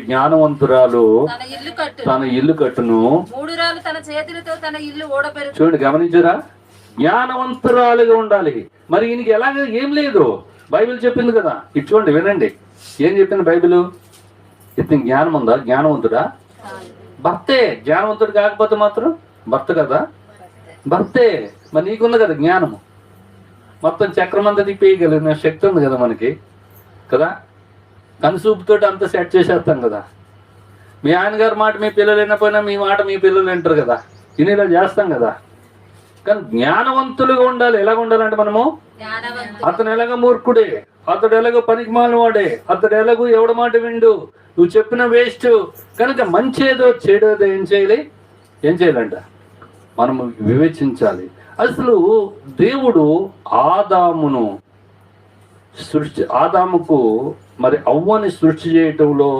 జ్ఞానవంతురాలు తన ఇల్లు కట్టును. మూడు రాళ్ళు తన చేతులతో తన ఇల్లు ఓడబెరు చూడండి గమనించారా? జ్ఞానవంతురాలుగా ఉండాలి. మరి ఈయనకి ఎలాగ ఏం లేదు. బైబిల్ చెప్పింది కదా. ఇటు చూడండి వినండి. ఏం చెప్పింది బైబిల్? ఇతని జ్ఞానం ఉందా? జ్ఞానవంతుడా? భర్తే. జ్ఞానవంతుడు కాకపోతే మాత్రం భర్త కదా? భర్తే. మరి నీకుంది కదా జ్ఞానము. మొత్తం చక్రం అంతా తిప్పేయగలిగిన శక్తి ఉంది కదా మనకి. కదా? కనుసూపుతో అంతా సెట్ చేసేస్తాం కదా. మీ ఆయన గారి మాట మీ పిల్లలు వినపోయినా మీ మాట మీ పిల్లలు వింటారు కదా. ఇది ఇలా చేస్తాం కదా. కానీ జ్ఞానవంతులుగా ఉండాలి. ఎలాగ ఉండాలంటే మనము? అతను ఎలాగ మూర్ఖుడే? అతడు ఎలాగో పనికి వాడే అతడు ఎలాగో ఎవడ మాట విండు? నువ్వు చెప్పిన వేస్ట్. కనుక మంచి ఏదో చెడు ఏదో ఏం చేయాలి? ఏం చేయాలంట? మనము వివేచించాలి. అసలు దేవుడు ఆదామును సృష్టి ఆదాముకు మరి అవ్వని సృష్టి చేయటంలో